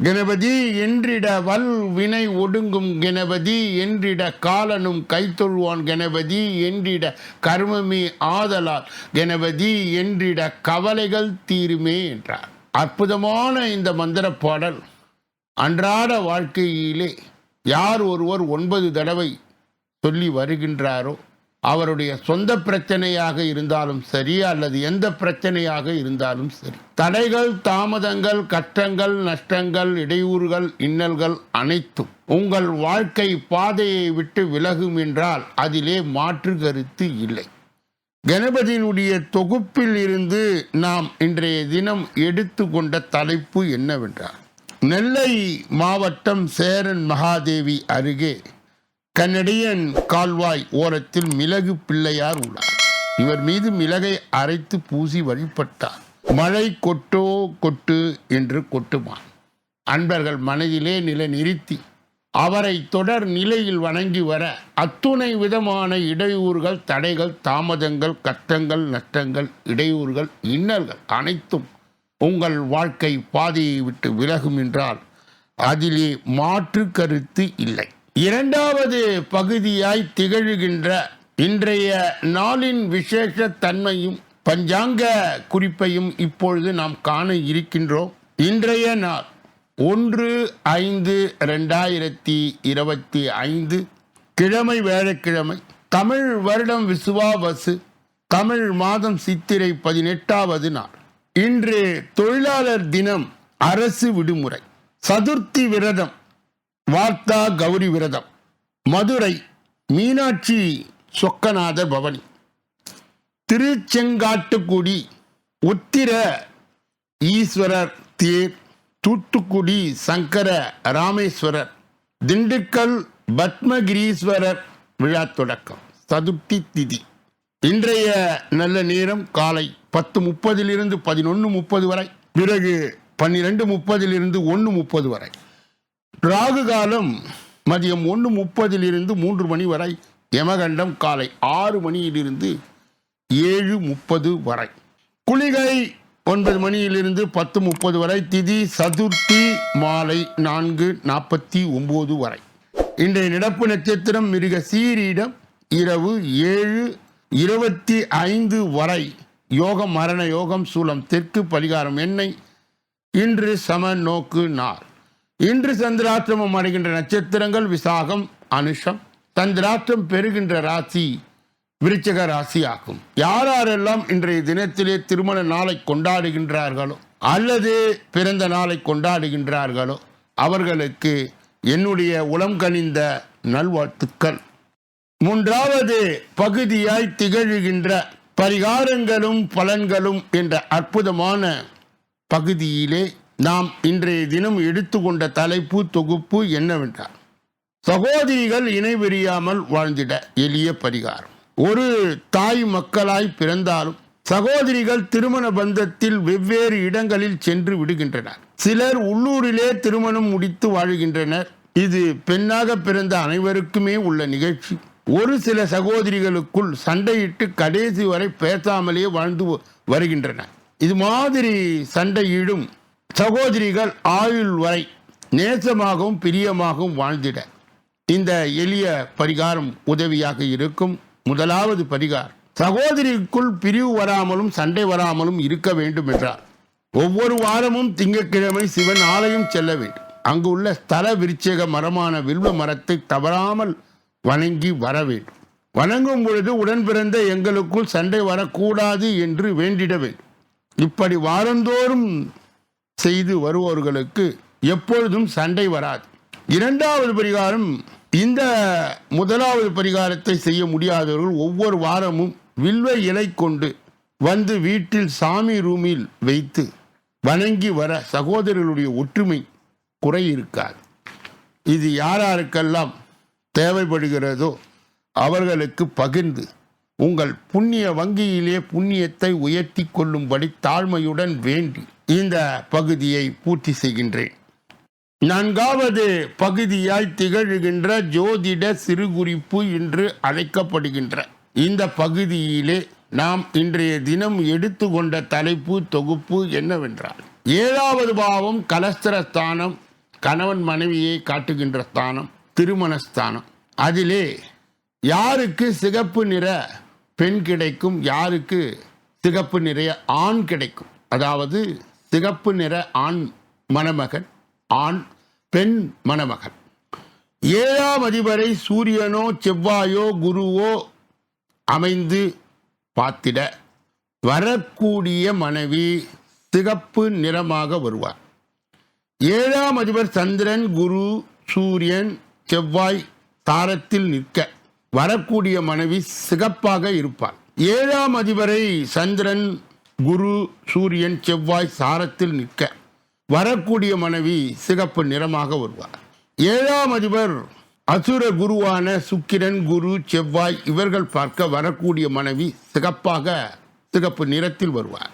கணபதி என்றிட வல் வினை ஒடுங்கும் கணபதி என்றிட காலனும் கைத்தொழுவான் கணபதி என்றிட கர்மமே ஆதலால் கணபதி என்றிட கவலைகள் தீருமே என்றார். அற்புதமான இந்த மந்திர பாடல் அன்றாட வாழ்க்கையிலே யார் ஒருவர் ஒன்பது தடவை சொல்லி வருகின்றாரோ அவருடைய சொந்த பிரச்சனையாக இருந்தாலும் சரி அல்லது எந்த பிரச்சனையாக இருந்தாலும் சரி. தடைகள் தாமதங்கள் கஷ்டங்கள் நஷ்டங்கள் இடையூறுகள் இன்னல்கள் அனைத்தும் உங்கள் வாழ்க்கை பாதையை விட்டு விலகும் என்றால் அதிலே மாற்று கருத்து இல்லை. கணபதியினுடைய தொகுப்பில் இருந்து நாம் இன்றைய தினம் எடுத்துக்கொண்ட தலைப்பு என்னவென்றால் நெல்லை மாவட்டம் சேரன் மகாதேவி அருகே கனடியன் கால்வாய் ஓரத்தில் மிளகு பிள்ளையார் உள்ளார். இவர் மீது மிளகை அரைத்து பூசி வழிபட்டார். மழை கொட்டோ கொட்டு என்று கொட்டுமா அன்பர்கள் மனதிலே நிலை நிறுத்தி அவரை தொடர் நிலையில் வணங்கி வர அத்துணை விதமான இடையூறுகள் தடைகள் தாமதங்கள் கஷ்டங்கள் நஷ்டங்கள் இடையூறுகள் இன்னல்கள் அனைத்தும் உங்கள் வாழ்க்கை பாதையை விட்டு விலகும் என்றால் அதிலே மாற்று கருத்து இல்லை. இரண்டாவது பகுதியாய் திகழ்கின்ற இன்றைய நாளின் விசேஷ தன்மையும் பஞ்சாங்க குறிப்பையும் இப்பொழுது நாம் காண இருக்கின்றோம். இன்றைய நாள் ஒன்று ஐந்து ரெண்டாயிரத்தி இருபத்தி ஐந்து கிழமை வேலைக்கிழமை. தமிழ் வருடம் விசுவாவசு தமிழ் மாதம் சித்திரை பதினெட்டாவது நாள். இன்று தொழிலாளர் தினம் அரசு விடுமுறை சதுர்த்தி விரதம் வார்த்தா கௌரி விரதம். மதுரை மீனாட்சி சொக்கநாதர் பவனி. திருச்செங்காட்டுக்குடி உத்திர ஈஸ்வரர் தேர். தூத்துக்குடி சங்கர ராமேஸ்வரர். திண்டுக்கல் பத்மகிரீஸ்வரர் விழா தொடக்கம். சதுர்த்தி திதி. இன்றைய நல்ல நேரம் காலை பத்து முப்பதிலிருந்து பதினொன்று முப்பது வரை. பிறகு பன்னிரெண்டு முப்பதிலிருந்து ஒன்று முப்பது வரை. ராகு காலம் மதியம் ஒன்று முப்பதிலிருந்து மூன்று மணி வரை யமகண்டம் காலை ஆறு மணியிலிருந்து ஏழு முப்பது வரை. குளிகை ஒன்பது மணியிலிருந்து பத்து முப்பது வரை திதி சதுர்த்தி மாலை நான்கு நாற்பத்தி ஒம்பது வரை. இன்றைய நடப்பு நட்சத்திரம் மிருக சீரிடம் இரவு ஏழு இருபத்தி ஐந்து வரை. யோகம் மரண யோகம் சூலம் தெற்கு பரிகாரம் எண்ணெய் இன்று சம நோக்கு நார். இன்று சந்திராஷ்டிரமம் அடைகின்ற நட்சத்திரங்கள் விசாகம் அனுஷம். சந்திராஷ்டிரம் பெறுகின்ற ராசி விருச்சக ராசி ஆகும் யார் யாரெல்லாம் இன்றைய தினத்திலே திருமண நாளை கொண்டாடுகின்றார்களோ அல்லது பிறந்த நாளை கொண்டாடுகின்றார்களோ அவர்களுக்கு என்னுடைய உளம் கனிந்த நல்வாழ்த்துக்கள். மூன்றாவது பகுதியாய் திகழ்கின்ற பரிகாரங்களும் பலன்களும் என்ற அற்புதமான பகுதியிலே நாம் இன்றைய தினம் எடுத்துக்கொண்ட தலைப்பு தொகுப்பு என்னவென்றால் சகோதரிகள் இணைபிரியாமல் வாழ்ந்திட எளிய பரிகாரம். ஒரு தாய் மக்களாய் பிறந்தாலும் சகோதரிகள் திருமண பந்தத்தில் வெவ்வேறு இடங்களில் சென்று விடுகின்றனர். சிலர் உள்ளூரிலே திருமணம் முடித்து வாழ்கின்றனர். இது பெண்ணாக பிறந்த அனைவருக்குமே உள்ள நிகழ்ச்சி. ஒரு சில சகோதரிகளுக்குள் சண்டையிட்டு கடைசி வரை பேசாமலே வாழ்ந்து வருகின்றனர். இது மாதிரி சண்டையிடும் சகோதரிகள் ஆயுள் வரை நேசமாகவும் பிரியமாகவும் வாழ்ந்திட. இந்த எளிய பரிகாரம் உதவியாக இருக்கும் முதலாவது பரிகாரம் சகோதரிக்குள் பிரிவு வராமலும் சண்டை வராமலும் இருக்க வேண்டும் என்றார். ஒவ்வொரு வாரமும் திங்கட்கிழமை சிவன் ஆலயம் செல்ல வேண்டும். அங்கு உள்ள ஸ்தல விருட்சக மரமான வில்வ மரத்தை தவறாமல் வணங்கி வர வேண்டும். வணங்கும் பொழுது உடன் பிறந்த எங்களுக்குள் சண்டை வரக்கூடாது என்று வேண்டிட வேண்டும். இப்படி வாரந்தோறும் செய்து வருவோர்களுக்கு எப்பொழுதும் சண்டை வராது. இரண்டாவது பரிகாரம் இந்த முதலாவது பரிகாரத்தை செய்ய முடியாதவர்கள் ஒவ்வொரு வாரமும் வில்வ இலை கொண்டு வந்து வீட்டில் சாமி ரூமில் வைத்து வணங்கி வர சகோதரர்களுடைய ஒற்றுமை குறை இருக்காது இது யாராருக்கெல்லாம் தேவைப்படுகிறதோ அவர்களுக்கு பகிர்ந்து உங்கள் புண்ணிய வங்கியிலே புண்ணியத்தை உயர்த்தி கொள்ளும்படி தாழ்மையுடன் வேண்டி இந்த பகுதியை பூர்த்தி செய்கின்றேன். நான்காவது பகுதியாய் திகழ்கின்ற ஜோதிட சிறுகுறிப்பு என்று அழைக்கப்படுகின்ற இந்த பகுதியிலே நாம் இன்றைய தினம் எடுத்துக்கொண்ட தலைப்பு தொகுப்பு என்னவென்றால் ஏழாவது பாவம் கலஸ்திரஸ்தானம் கணவன் மனைவியை காட்டுகின்ற ஸ்தானம் திருமணஸ்தானம். அதிலே யாருக்கு சிகப்பு நிற பெண் கிடைக்கும் யாருக்கு சிகப்பு நிறைய ஆண் கிடைக்கும். அதாவது சிகப்பு நிற ஆண் மணமகன் ஆண் பெண் மணமகன். ஏழாம் அதிபரை சூரியனோ செவ்வாயோ குருவோ அமைந்து பார்த்திட வரக்கூடிய மனைவி சிகப்பு நிறமாக வருவார். ஏழாம் அதிபர் சந்திரன் குரு சூரியன் செவ்வாய் தாரத்தில் நிற்க வரக்கூடிய மனைவி சிகப்பாக இருப்பார் ஏழாம் அதிபரை சந்திரன் குரு சூரியன் செவ்வாய் சாரத்தில் நிற்க வரக்கூடிய மனைவி சிகப்பு நிறமாக வருவார். ஏழாம் அதிபர் அசுர குருவான சுக்கிரன் குரு செவ்வாய் இவர்கள் பார்க்க வரக்கூடிய மனைவி சிகப்பாக சிகப்பு நிறத்தில் வருவார்.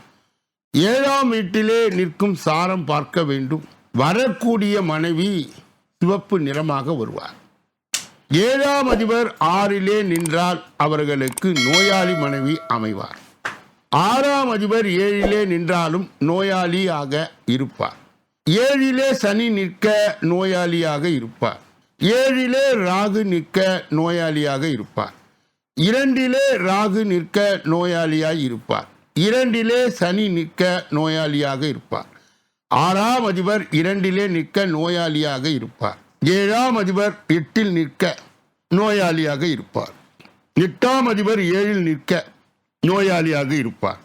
ஏழாம் வீட்டிலே நிற்கும் சாரம் பார்க்க வேண்டும். வரக்கூடிய மனைவி சிவப்பு நிறமாக வருவார். ஏழாம் அதிபர் ஆறிலே நின்றால் அவர்களுக்கு நோயாளி மனைவி அமைவார். ஆறாம் அதிபர் ஏழிலே நின்றாலும் நோயாளியாக இருப்பார். ஏழிலே சனி நிற்க நோயாளியாக இருப்பார். ஏழிலே ராகு நிற்க நோயாளியாக இருப்பார். இரண்டிலே ராகு நிற்க நோயாளியாய் இருப்பார். இரண்டிலே சனி நிற்க நோயாளியாக இருப்பார். ஆறாம் அதிபர் இரண்டிலே நிற்க நோயாளியாக இருப்பார். ஏழாம் அதிபர் எட்டில் நிற்க நோயாளியாக இருப்பார். எட்டாம் அதிபர் ஏழில் நிற்க நோயாளியாக இருப்பார்.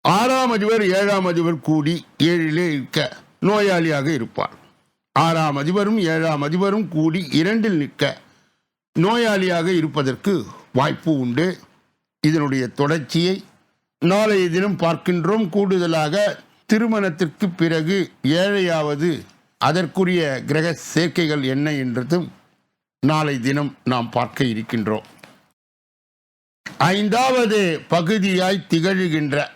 ஆறாம் அதிபர் ஏழாம் அதிபர் கூடி ஏழிலே இருக்க நோயாளியாக இருப்பார். ஆறாம் அதிபரும் ஏழாம் அதிபரும் கூடி இரண்டில் நிற்க நோயாளியாக இருப்பதற்கு வாய்ப்பு உண்டு. இதனுடைய தொடர்ச்சியை நாளைய தினம் பார்க்கின்றோம். கூடுதலாக திருமணத்திற்கு பிறகு ஏழையாவது அதற்குரிய கிரக சேர்க்கைகள் என்ன என்றதும் நாளை தினம் நாம் பார்க்க இருக்கின்றோம். ஐந்தாவது பகுதியாய் திகழ்கின்ற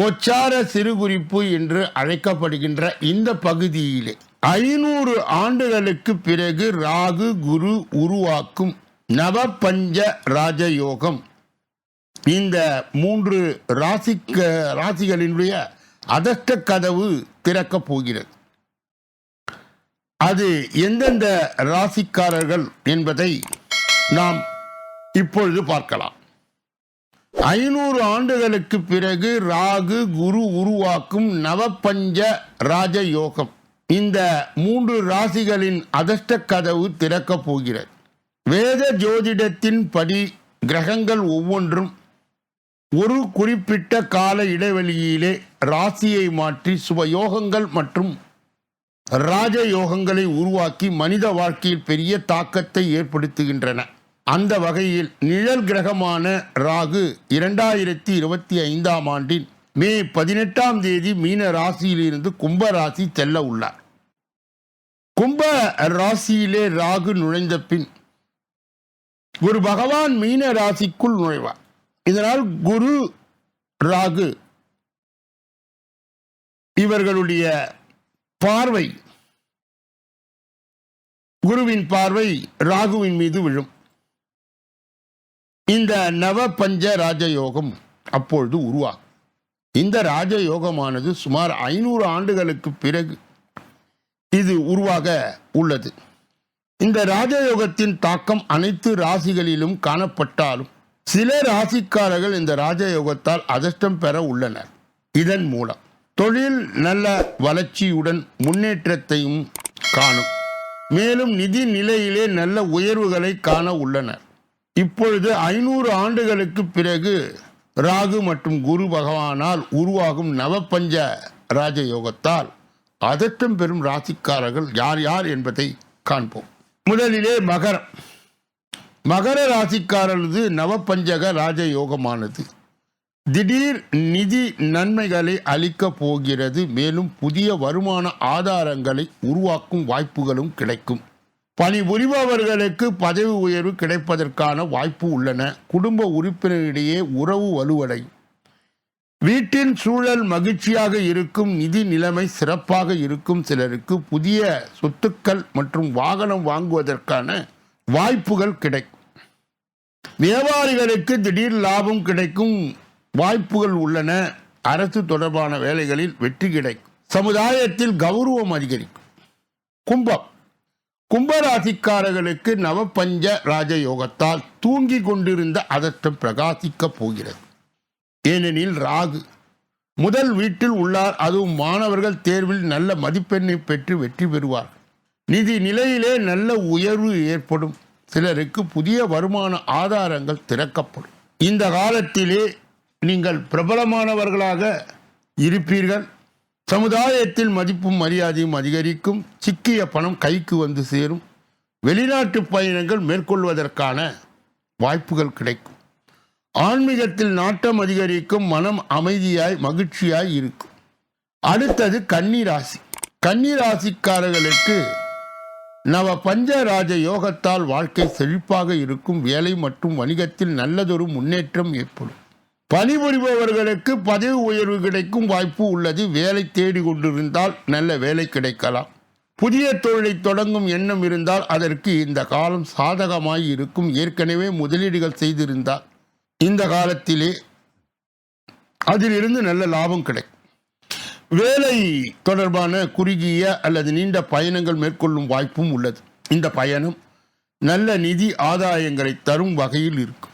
கொச்சார சிறுகுறிப்பு என்று அழைக்கப்படுகின்ற இந்த பகுதியிலே ஐநூறு ஆண்டுகளுக்கு பிறகு ராகு குரு உருவாக்கும் நவபஞ்ச ராஜயோகம். இந்த மூன்று ராசிக்க ராசிகளினுடைய அதஷ்ட கதவு திறக்கப் போகிறது. அது எந்தெந்த ராசிக்காரர்கள் என்பதை நாம் இப்பொழுது பார்க்கலாம். ஐநூறு ஆண்டுகளுக்கு பிறகு ராகு குரு உருவாக்கும் நவபஞ்ச ராஜ யோகம் இந்த மூன்று ராசிகளின் அதிர்ஷ்ட கதவு திறக்கப் போகிறது. வேத ஜோதிடத்தின் படி கிரகங்கள் ஒவ்வொன்றும் ஒரு குறிப்பிட்ட கால இடைவெளியிலே ராசியை மாற்றி சுபயோகங்கள் மற்றும் ராஜயோகங்களை உருவாக்கி மனித வாழ்க்கையில் பெரிய தாக்கத்தை ஏற்படுத்துகின்றன. அந்த வகையில் நிழல் கிரகமான ராகு இரண்டாயிரத்தி இருபத்தி ஐந்தாம் ஆண்டின் மே பதினெட்டாம் தேதி மீன ராசியிலிருந்து கும்ப ராசி செல்ல உள்ளார். கும்ப ராசியிலே ராகு நுழைந்த பின் குரு பகவான் மீன ராசிக்குள் நுழைவார். இதனால் குரு ராகு இவர்களுடைய பார்வை குருவின் பார்வை ராகுவின் மீது விழும். இந்த நவ பஞ்ச ராஜயோகம் அப்பொழுது உருவாகும். இந்த ராஜயோகமானது சுமார் ஐநூறு ஆண்டுகளுக்கு பிறகு இது உருவாக உள்ளது. இந்த ராஜயோகத்தின் தாக்கம் அனைத்து ராசிகளிலும் காணப்பட்டாலும் சில ராசிக்காரர்கள் இந்த ராஜயோகத்தால் அதிர்ஷ்டம் பெற உள்ளனர். இதன் மூலம் தொழில் நல்ல வளர்ச்சியுடன் முன்னேற்றத்தையும் காணும். மேலும் நிதி நிலையிலே நல்ல உயர்வுகளை காண உள்ளனர். இப்பொழுது ஐநூறு ஆண்டுகளுக்கு பிறகு ராகு மற்றும் குரு பகவானால் உருவாகும் நவபஞ்ச ராஜயோகத்தால் அதட்டம் பெறும் ராசிக்காரர்கள் யார் யார் என்பதை காண்போம். முதலிலே மகரம். மகர ராசிக்காரர்களது நவபஞ்சக ராஜயோகமானது. திடீர் நிதி நன்மைகளை அளிக்கப் போகிறது மேலும் புதிய வருமான ஆதாரங்களை உருவாக்கும் வாய்ப்புகளும் கிடைக்கும். பணிபுரிபவர்களுக்கு பதவி உயர்வு கிடைப்பதற்கான வாய்ப்பு உள்ளன. குடும்ப உறுப்பினரிடையே உறவு வலுவடையும் வீட்டின் சூழல் மகிழ்ச்சியாக இருக்கும் நிதி நிலைமை சிறப்பாக இருக்கும் சிலருக்கு புதிய சொத்துக்கள் மற்றும் வாகனம் வாங்குவதற்கான வாய்ப்புகள் கிடைக்கும் வியாபாரிகளுக்கு திடீர் லாபம் கிடைக்கும் வாய்ப்புகள் உள்ளன. அரசு தொடர்பான வேலைகளில் வெற்றி கிடைக்கும் சமுதாயத்தில் கௌரவம் அதிகரிக்கும். கும்பம். கும்பராசிக்காரர்களுக்கு நவபஞ்ச ராஜயோகத்தால் தூங்கி கொண்டிருந்த அதற்றம் பிரகாசிக்கப் போகிறது. ஏனெனில் ராகு முதல் வீட்டில் உள்ளார். அதுவும் மாணவர்கள் தேர்வில் நல்ல மதிப்பெண்ணை பெற்று வெற்றி பெறுவார். நிதி நிலையிலே நல்ல உயர்வு ஏற்படும். சிலருக்கு புதிய வருமான ஆதாரங்கள் திறக்கப்படும். இந்த காலத்திலே நீங்கள் பிரபலமானவர்களாக இருப்பீர்கள். சமுதாயத்தில் மதிப்பும் மரியாதையும் அதிகரிக்கும். சிக்கிய பணம் கைக்கு வந்து சேரும். வெளிநாட்டு பயணங்கள் மேற்கொள்வதற்கான வாய்ப்புகள் கிடைக்கும். ஆன்மீகத்தில் நாட்டம் அதிகரிக்கும் மனம் அமைதியாய் மகிழ்ச்சியாய் இருக்கும். அடுத்தது கன்னிராசி. கன்னிராசிக்காரர்களுக்கு நவ பஞ்சராஜ யோகத்தால் வாழ்க்கை செழிப்பாக இருக்கும். வேலை மற்றும் வணிகத்தில் நல்லதொரு முன்னேற்றம் ஏற்படும். பணிபுரிபவர்களுக்கு பதவி உயர்வு கிடைக்கும் வாய்ப்பு உள்ளது. வேலை தேடி கொண்டிருந்தால் நல்ல வேலை கிடைக்கலாம். புதிய தொழிலை தொடங்கும் எண்ணம் இருந்தால் அதற்கு இந்த காலம் சாதகமாய் இருக்கும். ஏற்கனவே முதலீடுகள் செய்திருந்தால் இந்த காலத்திலே அதிலிருந்து நல்ல லாபம் கிடைக்கும். வேலை தொடர்பான குறுகிய அல்லது நீண்ட பயணங்கள் மேற்கொள்ளும் வாய்ப்பும் உள்ளது. இந்த பயணம் நல்ல நிதி ஆதாயங்களை தரும் வகையில் இருக்கும்.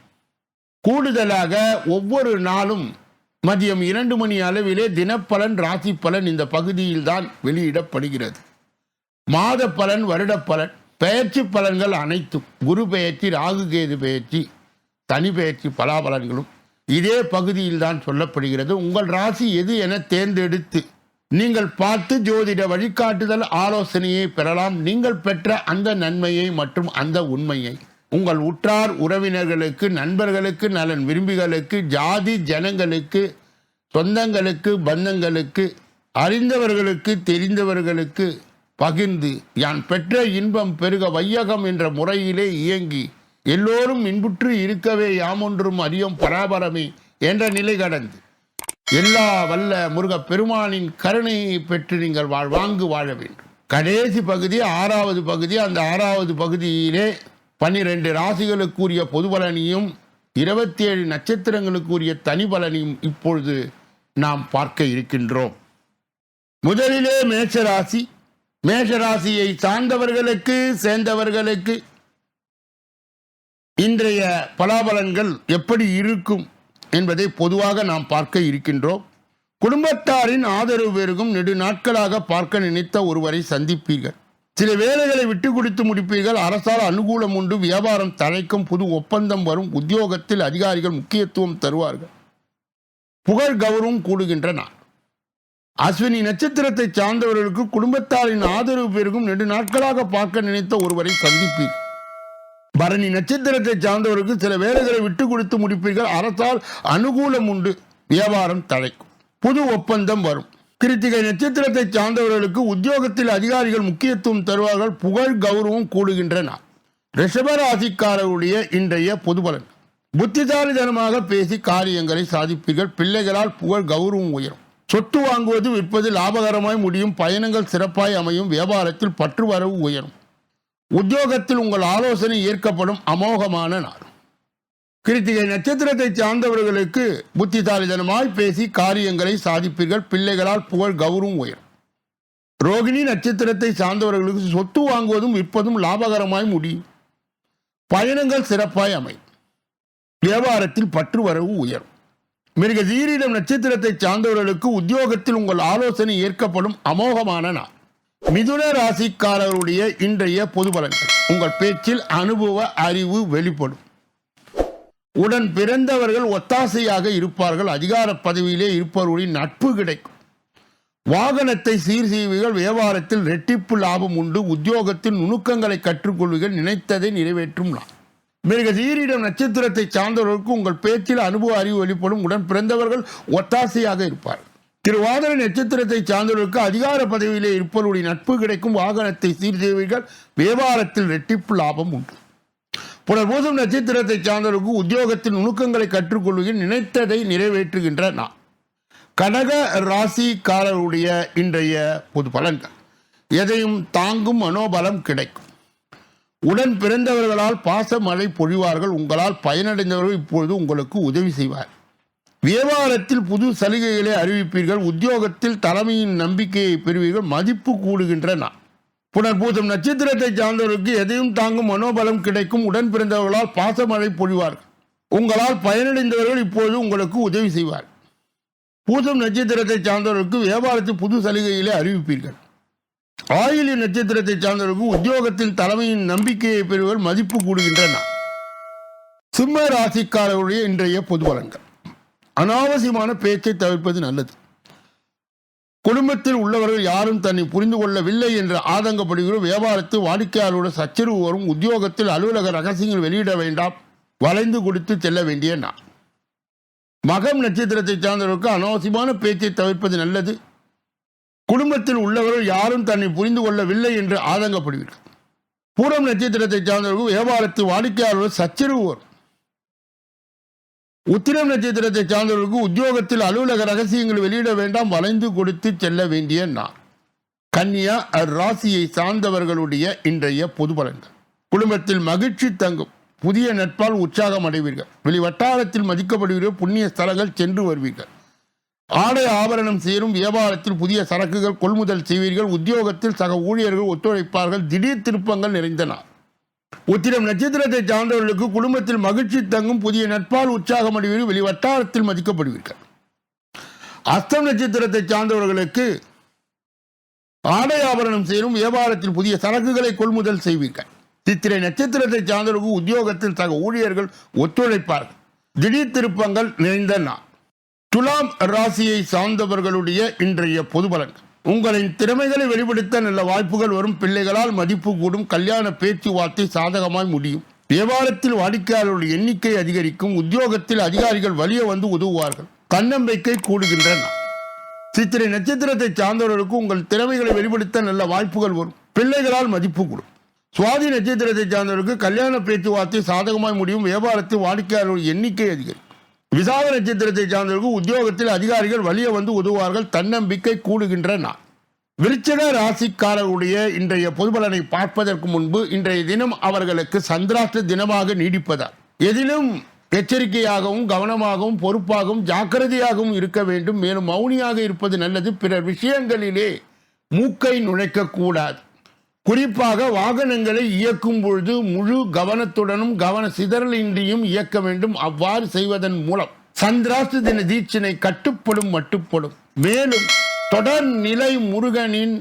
கூடுதலாக ஒவ்வொரு நாளும் மதியம் இரண்டு மணி அளவிலே தினப்பலன் ராசி பலன் இந்த பகுதியில்தான் வெளியிடப்படுகிறது. மாத பலன் வருட பலன் பெயர்ச்சி பலன்கள் அனைத்தும் குரு பெயர்ச்சி ராகு கேது பெயர்ச்சி தனி பெயர்ச்சி பலாபலன்களும் இதே பகுதியில் தான் சொல்லப்படுகிறது. உங்கள் ராசி எது என தேர்ந்தெடுத்து நீங்கள் பார்த்து ஜோதிட வழிகாட்டுதல் ஆலோசனையை பெறலாம். நீங்கள் பெற்ற அந்த நன்மையை மற்றும் அந்த உண்மையை உங்கள் உற்றார் உறவினர்களுக்கு நண்பர்களுக்கு நலன் விரும்பிகளுக்கு ஜாதி ஜனங்களுக்கு சொந்தங்களுக்கு பந்தங்களுக்கு அறிந்தவர்களுக்கு தெரிந்தவர்களுக்கு பகிர்ந்து யான் பெற்ற இன்பம் பெருக வையகம் என்ற முறையிலே இயங்கி எல்லோரும் இன்புற்று இருக்கவே யாமொன்றும் அறியும் பராபரமே என்ற நிலை கடந்து. எல்லா வல்ல முருக பெருமானின் கருணையை பெற்று நீங்கள் வாழ்வாங்கு வாழ வேண்டும். கடைசி பகுதி ஆறாவது பகுதி அந்த ஆறாவது பகுதியிலே பன்னிரண்டு ராசிகளுக்குரிய பொது பலனையும் இருபத்தி ஏழு நட்சத்திரங்களுக்குரிய தனி பலனையும் இப்பொழுது நாம் பார்க்க இருக்கின்றோம். முதலிலே மேஷராசி. மேஷராசியை சார்ந்தவர்களுக்கு சேர்ந்தவர்களுக்கு இன்றைய பலாபலன்கள் எப்படி இருக்கும் என்பதை பொதுவாக நாம் பார்க்க இருக்கின்றோம். குடும்பத்தாரின் ஆதரவு பெருகும் நெடு நாட்களாக பார்க்க நினைத்த ஒருவரை சந்திப்பீர்கள். சில வேலைகளை விட்டு கொடுத்து முடிப்பீர்கள். அரசால் அனுகூலம் உண்டு. வியாபாரம் தழைக்கும் புது ஒப்பந்தம் வரும். உத்தியோகத்தில் அதிகாரிகள் முக்கியத்துவம் தருவார்கள். புகழ் கௌரவம் கூடுகின்ற நாள். அஸ்வினி நட்சத்திரத்தை சார்ந்தவர்களுக்கு குடும்பத்தாரின் ஆதரவு பெருகும். நெடு நாட்களாக பார்க்க நினைத்த ஒருவரை சந்திப்பீர்கள் பரணி நட்சத்திரத்தை சார்ந்தவருக்கு சில வேலைகளை விட்டு கொடுத்து முடிப்பீர்கள். அரசால் அனுகூலம் உண்டு. வியாபாரம் தழைக்கும். புது ஒப்பந்தம் வரும். கிருத்திகை நட்சத்திரத்தை சார்ந்தவர்களுக்கு உத்தியோகத்தில் அதிகாரிகள் முக்கியத்துவம் தருவார்கள் புகழ் கௌரவம் கூடுகின்றன. ரிஷபராசிக்காரருடைய இன்றைய பொது பலன். பேசி காரியங்களை சாதிப்பீர்கள் பிள்ளைகளால் புகழ் கௌரவம் உயரும். சொத்து வாங்குவது விற்பது லாபகரமாய் முடியும் பயணங்கள் சிறப்பாய் அமையும் வியாபாரத்தில் பற்று வரவு உயரும். உத்தியோகத்தில் உங்கள் ஆலோசனை ஏற்கப்படும் அமோகமான நாள். கிருத்திகை நட்சத்திரத்தை சார்ந்தவர்களுக்கு புத்திசாலிதனமாய் பேசி காரியங்களை சாதிப்பீர்கள். பிள்ளைகளால் புகழ் கௌரவம் உயரும். ரோகிணி நட்சத்திரத்தை சார்ந்தவர்களுக்கு சொத்து வாங்குவதும் விற்பதும் லாபகரமாய் முடியும். பயணங்கள் சிறப்பாய் அமையும். வியாபாரத்தில் பற்று வரவு உயரும். மிருக தீரிடம் நட்சத்திரத்தை சார்ந்தவர்களுக்கு உத்தியோகத்தில் உங்கள் ஆலோசனை ஏற்கப்படும் அமோகமான நாள். மிதுன ராசிக்காரருடைய இன்றைய பொது பலன்கள். உங்கள் பேச்சில் அனுபவ அறிவு வெளிப்படும். உடன் பிறந்தவர்கள் ஒத்தாசையாக இருப்பார்கள். அதிகார பதவியிலே இருப்பவர்களின் நட்பு கிடைக்கும். வாகனத்தை சீர் செய்வீர்கள். வியாபாரத்தில் ரெட்டிப்பு லாபம் உண்டு. உத்தியோகத்தின் நுணுக்கங்களை கற்றுக்கொள்வீர்கள். நினைத்ததை நிறைவேற்றும் நான் மிருக சீரிடம் நட்சத்திரத்தை சார்ந்தவர்களுக்கு உங்கள் பேச்சில் அனுபவ அறிவு வெளிப்படும். உடன் பிறந்தவர்கள் ஒத்தாசையாக இருப்பார்கள். திருவாதிரை நட்சத்திரத்தை சார்ந்தவர்களுக்கு அதிகார பதவியிலே இருப்பவருடைய நட்பு கிடைக்கும். வாகனத்தை சீர் செய்வீர்கள். வியாபாரத்தில் ரெட்டிப்பு லாபம் உண்டு. புனர்பூசம் நட்சத்திரத்தை சார்ந்தவருக்கு உத்தியோகத்தின் நுணுக்கங்களை கற்றுக்கொள்வதில் நினைத்ததை நிறைவேற்றுகின்ற நான் கடக ராசிக்காரருடைய இன்றைய பொது பலன்கள். எதையும் தாங்கும் மனோபலம் கிடைக்கும். உடன் பிறந்தவர்களால் பாச மழை பொழிவார்கள். உங்களால் பயனடைந்தவர்கள் இப்பொழுது உங்களுக்கு உதவி செய்வார். வியாபாரத்தில் புது சலுகைகளை அறிவிப்பீர்கள். உத்தியோகத்தில் தலைமையின் நம்பிக்கையை பெறுவீர்கள். மதிப்பு கூடுகின்ற நான் புனர்பூசம் நட்சத்திரத்தை சார்ந்தவர்களுக்கு எதையும் தாங்கும் மனோபலம் கிடைக்கும். உடன் பிறந்தவர்களால் பாசமழை பொழிவார்கள். உங்களால் பயனடைந்தவர்கள் இப்போது உங்களுக்கு உதவி செய்வார் பூசம் நட்சத்திரத்தை சார்ந்தவர்களுக்கு வியாபாரத்தை புது சலுகைகளை அறிவிப்பீர்கள். ஆயிலி நட்சத்திரத்தை சார்ந்தவர்களுக்கு உத்தியோகத்தின் தலைமையின் நம்பிக்கையை பெறுவர் மதிப்பு கூடுகின்றன. சிம்ம ராசிக்காரர்களுடைய இன்றைய பொது பலன்கள் அனாவசியமான பேச்சை தவிர்ப்பது நல்லது. குடும்பத்தில் உள்ளவர்கள் யாரும் தன்னை புரிந்து கொள்ளவில்லை என்று ஆதங்கப்படுகிறோம். வியாபாரத்தில் வாடிக்கையாளருடன் சச்சரவு வரும். உத்தியோகத்தில் அலுவலக ரகசியங்கள் வெளியிட வேண்டாம். வளைந்து கொடுத்து செல்ல வேண்டிய நான் மகம் நட்சத்திரத்தை சார்ந்தவர்களுக்கு அனாவசியமான பேச்சை தவிர்ப்பது நல்லது. குடும்பத்தில் உள்ளவர்கள் யாரும் தன்னை புரிந்து கொள்ளவில்லை என்று ஆதங்கப்படுவீர்கள் பூரம் நட்சத்திரத்தை சார்ந்தவர்கள் வியாபாரத்தில் வாடிக்கையாளர்கள் சச்சரவு வரும். உத்திரம் நட்சத்திரத்தை சார்ந்தவர்களுக்கு உத்தியோகத்தில் அலுவலக ரகசியங்கள் வெளியிட வேண்டாம் வளைந்து கொடுத்து செல்ல வேண்டிய நான் கன்னியா அராசியை சார்ந்தவர்களுடைய இன்றைய பொது பலன்கள். குடும்பத்தில் மகிழ்ச்சி தங்கும். புதிய நட்பால் உற்சாகம் அடைவீர்கள். வெளி வட்டாரத்தில் மதிக்கப்படுவீர்கள் புண்ணிய ஸ்தலங்கள் சென்று வருவீர்கள். ஆடை ஆபரணம் சேரும். வியாபாரத்தில் புதிய சரக்குகள் கொள்முதல் செய்வீர்கள். உத்தியோகத்தில் சக ஊழியர்கள் ஒத்துழைப்பார்கள். திடீர் திருப்பங்கள் நிறைந்த நாள். உத்திரம் நட்சத்திரத்தை சார்ந்தவர்களுக்கு குடும்பத்தில் மகிழ்ச்சி தங்கும் புதிய நட்பால் உற்சாகம் அடைவீர்கள் வெளி வட்டாரத்தில் மதிக்கப்படுவீர்கள். அஸ்தம் நட்சத்திரத்தை சார்ந்தவர்களுக்கு ஆடை ஆபரணம் செய்யும் வியாபாரத்தில் புதிய சரக்குகளை கொள்முதல் செய்வீர்கள். சித்திரை நட்சத்திரத்தை சார்ந்தவர்களுக்கு உத்தியோகத்தில் சக ஊழியர்கள் ஒத்துழைப்பார்கள். திடீர் திருப்பங்கள் நிறைந்த நாள். துலாம் ராசியை சார்ந்தவர்களுடைய இன்றைய பொது பலன்கள். உங்களின் திறமைகளை வெளிப்படுத்த நல்ல வாய்ப்புகள் வரும் பிள்ளைகளால் மதிப்பு கூடும் கல்யாண பேச்சுவார்த்தை சாதகமாய் முடியும். வியாபாரத்தில் வாடிக்கையாளர்களுடைய எண்ணிக்கை அதிகரிக்கும் உத்தியோகத்தில் அதிகாரிகள் வலிய வந்து உதவுவார்கள் தன்னம்பிக்கை கூடுகின்றன. சித்திரை நட்சத்திரத்தை சார்ந்தவர்களுக்கு உங்கள் திறமைகளை வெளிப்படுத்த நல்ல வாய்ப்புகள் வரும் பிள்ளைகளால் மதிப்பு கூடும். சுவாதி நட்சத்திரத்தை சார்ந்தவர்களுக்கு கல்யாண பேச்சுவார்த்தை சாதகமாய் முடியும் வியாபாரத்தில் வாடிக்கையாளர்களுடைய எண்ணிக்கை அதிகரிக்கும். விசாக நட்சத்திரத்தை சார்ந்தவர்கள் உத்தியோகத்தில் அதிகாரிகள் வலிய வந்து உதவுவார்கள் தன்னம்பிக்கை கூடுகின்ற நாள் விருச்சக ராசிக்காரருடைய இன்றைய பொதுபலனை பார்ப்பதற்கு முன்பு இன்றைய தினம் அவர்களுக்கு சந்திராஷ்ட தினமாக நீடிப்பதால் எதிலும் எச்சரிக்கையாகவும் கவனமாகவும் பொறுப்பாகவும் ஜாக்கிரதையாகவும் இருக்க வேண்டும். மேலும் மௌனியாக இருப்பது நல்லது. பிறர் விஷயங்களிலே மூக்கை நுழைக்க கூடாது குறிப்பாக வாகனங்களை இயக்கும் பொழுது முழு கவனத்துடனும் கவன சிதறலின்றியும் இயக்க வேண்டும். அவ்வாறு செய்வதன் மூலம் சந்திராஷ்ட தின தீட்சினை கட்டுப்படும் மட்டுப்படும். மேலும் தொடர் நிலை முருகனின்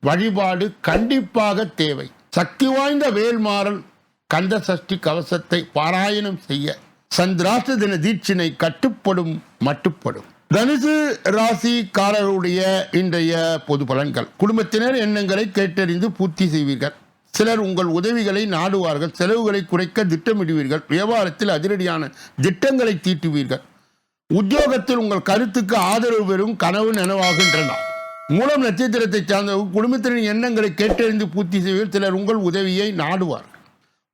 வழிபாடு கண்டிப்பாக தேவை. சக்தி வாய்ந்த வேல்மாறல் கந்த சஷ்டி கவசத்தை பாராயணம் செய்ய சந்திராஷ்ட தின தீட்சினை கட்டுப்படும் மட்டுப்படும். தனுசு ராசிக்காரருடைய இன்றைய பொது பலன்கள். குடும்பத்தினர் எண்ணங்களை கேட்டறிந்து பூர்த்தி செய்வீர்கள். சிலர் உங்கள் உதவிகளை நாடுவார்கள். செலவுகளை குறைக்க திட்டமிடுவீர்கள். வியாபாரத்தில் அதிரடியான திட்டங்களை தீட்டுவீர்கள். உத்தியோகத்தில் உங்கள் கருத்துக்கு ஆதரவு பெறும் கனவு நனவாகின்றன. மூலம் நட்சத்திரத்தை சார்ந்த குடும்பத்தினரின் எண்ணங்களை கேட்டறிந்து பூர்த்தி செய்வீர்கள். சிலர் உங்கள் உதவியை நாடுவார்கள்.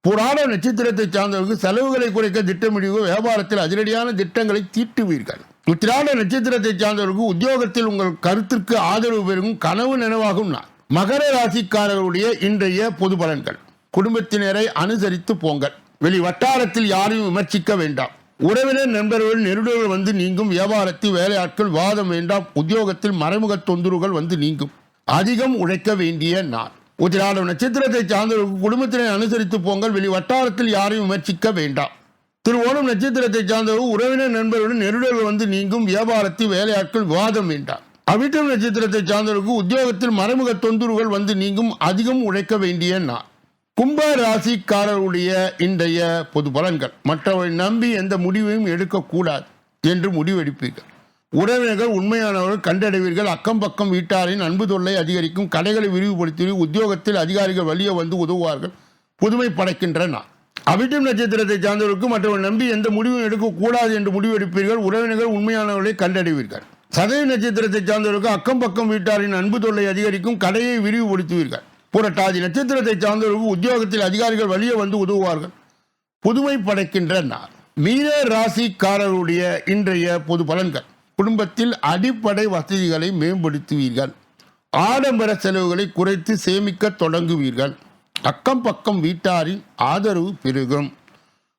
புராண நட்சத்திரத்தை சார்ந்தவர்கள் செலவுகளை குறைக்க திட்டமிடுவீர்கள். வியாபாரத்தில் அதிரடியான திட்டங்களை தீட்டுவீர்கள். உத்திராட நட்சத்திரத்தை சார்ந்தவர்களுக்கு உத்தியோகத்தில் உங்கள் கருத்திற்கு ஆதரவு பெறும் கனவு நினைவாகும் நாள் மகர ராசிக்காரர்களுடைய இன்றைய பொது பலன்கள். குடும்பத்தினரை அனுசரித்து போங்கள். வெளி வட்டாரத்தில் யாரையும் விமர்சிக்க வேண்டாம். உறவினர் நண்பர்கள் நெருடர்கள் வந்து நீங்கும். வியாபாரத்தில் வேலையாட்கள் வாதம் வேண்டாம். உத்தியோகத்தில் மறைமுக தொந்தரவுகள் வந்து நீங்கும். அதிகம் உழைக்க வேண்டிய நாள். உத்திராடம் நட்சத்திரத்தை சார்ந்தவர்களுக்கு குடும்பத்தினை அனுசரித்து போங்கள். வெளி வட்டாரத்தில் யாரையும் விமர்சிக்க வேண்டாம். திருவோணம் நட்சத்திரத்தை சார்ந்தவர்கள் உறவினர் நண்பருடன் நெருடல் வந்து நீங்கும் வியாபாரத்தில் வேலையாட்கள் விவாதம் வேண்டாம் அவிட்டம் நட்சத்திரத்தை சார்ந்தவருக்கு உத்தியோகத்தில் மறைமுக தொந்தரவுகள் வந்து நீங்கும் அதிகம் உழைக்க வேண்டிய நாள். கும்ப ராசிக்காரருடைய இன்றைய பொது பலன்கள். மற்றவரை நம்பி எந்த முடிவையும் எடுக்கக்கூடாது என்று முடிவெடுப்பீர்கள். உறவினர்கள் உண்மையானவர்கள் கண்டடைவீர்கள். அக்கம் பக்கம் வீட்டாரின் அன்பு தொல்லை அதிகரிக்கும். கடைகளை விரிவுபடுத்தி உத்தியோகத்தில் அதிகாரிகள் வழியே வந்து உதவுவார்கள். புதுமை படைக்கின்ற நாள். அவிட்டம் நட்சத்திரத்தை சார்ந்தவருக்கு மற்றவர் நம்பி எந்த முடிவும் எடுக்கக்கூடாது என்று முடிவெடுப்பீர்கள். உறவினர்கள் உண்மையானவர்களை கண்டறிவீர்கள். சதய நட்சத்திரத்தை சார்ந்தவருக்கு அக்கம் பக்கம் வீட்டாரின் அன்பு தொல்லை அதிகரிக்கும் கடையை விரிவுபடுத்துவீர்கள். புரட்டாதி நட்சத்திரத்தை சார்ந்தவருக்கு உத்தியோகத்தில் அதிகாரிகள் வழியே வந்து உதவுவார்கள். புதுமை படைக்கின்ற நாள். மீன ராசிக்காரருடைய இன்றைய பொது பலன்கள். குடும்பத்தில் அடிப்படை வசதிகளை மேம்படுத்துவீர்கள். ஆடம்பர செலவுகளை குறைத்து சேமிக்க தொடங்குவீர்கள். அக்கம் பக்கம் வீட்டாரின் ஆதரவு பெருகும்.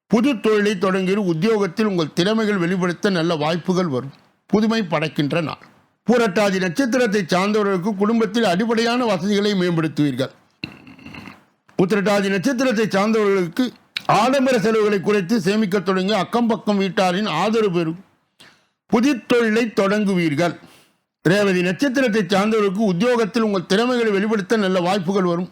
புது தொழிலை தொடங்கி உத்தியோகத்தில் உங்கள் திறமைகள் வெளிப்படுத்த நல்ல வாய்ப்புகள் வரும். புதுமை படைக்கின்ற நாள். பூரட்டாதி நட்சத்திரத்தை சார்ந்தவர்களுக்கு குடும்பத்தில் அடிப்படையான வசதிகளை மேம்படுத்துவீர்கள். உத்திரட்டாதி நட்சத்திரத்தை சார்ந்தவர்களுக்கு ஆடம்பர செலவுகளை குறைத்து சேமிக்க தொடங்கி அக்கம் பக்கம் வீட்டாரின் ஆதரவு பெறும் புதிய தொழிலை தொடங்குவீர்கள். ரேவதி நட்சத்திரத்தை சார்ந்தவர்களுக்கு உத்தியோகத்தில் உங்கள் திறமைகளை வெளிப்படுத்த நல்ல வாய்ப்புகள் வரும்.